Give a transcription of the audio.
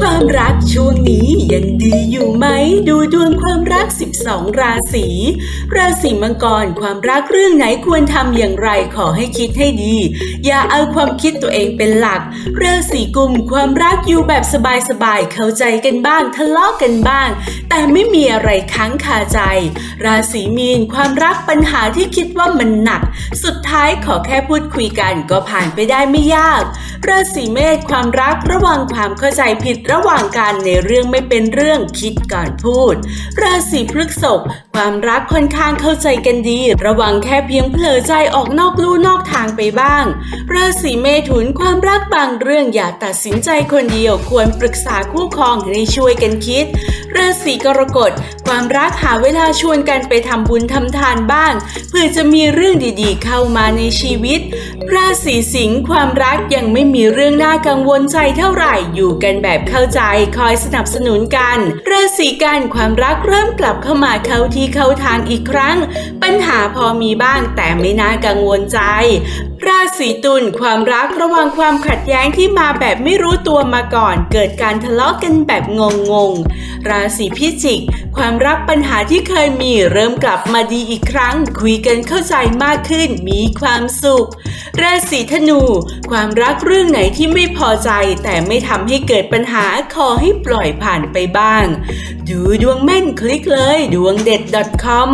ความรักช่วงนี้ยังดีอยู่ไหม ดูดวงความรัก 12 ราศี ราศีมังกรความรักเรื่องไหนควรทำอย่างไรขอให้คิดให้ดี อย่าเอาความคิดตัวเองเป็นหลัก ราศีกุมความรักอยู่แบบสบายๆเข้าใจกันบ้างทะเลาะกันบ้าง แต่ไม่มีอะไรค้างคาใจ ราศีมีนความรักปัญหาที่คิดว่ามันหนัก สุดท้ายขอแค่พูดคุยกันก็ผ่านไปได้ไม่ยาก ราศีเมษความรักระวังความเข้าใจผิดระหว่างกันในเรื่องไม่เป็นเรื่องคิดก่อนพูด ราศีพฤษภความรักค่อนข้างเข้าใจกันดี ระวังแค่เพียงเผลอใจออกนอกลู่นอกทางไปบ้าง ราศีเมถุนความรักบางเรื่องอย่าตัดสินใจคนเดียวควรปรึกษาคู่ครองให้ช่วยกันคิด ราศีกรกฎความรักหาเวลาชวนกันไปทำบุญทำทานบ้าง เพื่อจะมีเรื่องดีๆ เข้ามาในชีวิต ราศีสิงห์ความรักยังไม่มีเรื่องน่ากังวลใจเท่าไหร่อยู่กันแบบเข้าใจคอยสนับสนุนกัน ราศีกันความรักเริ่มกลับเข้ามาเข้าที่เข้าทางอีกครั้ง ปัญหาพอมีบ้างแต่ไม่น่ากังวลใจราศีตุลความรักระวังความขัดแย้งที่มาแบบไม่รู้ตัวมาก่อน เกิดการทะเลาะกันแบบงงๆ ราศีพิจิก ความรักปัญหาที่เคยมีเริ่มกลับมาดีอีกครั้ง คุยกันเข้าใจมากขึ้นมีความสุข ราศีธนู ความรักเรื่องไหนที่ไม่พอใจ แต่ไม่ทำให้เกิดปัญหาขอให้ปล่อยผ่านไปบ้าง ดูดวงแม่นคลิกเลยดวงเด็ด .com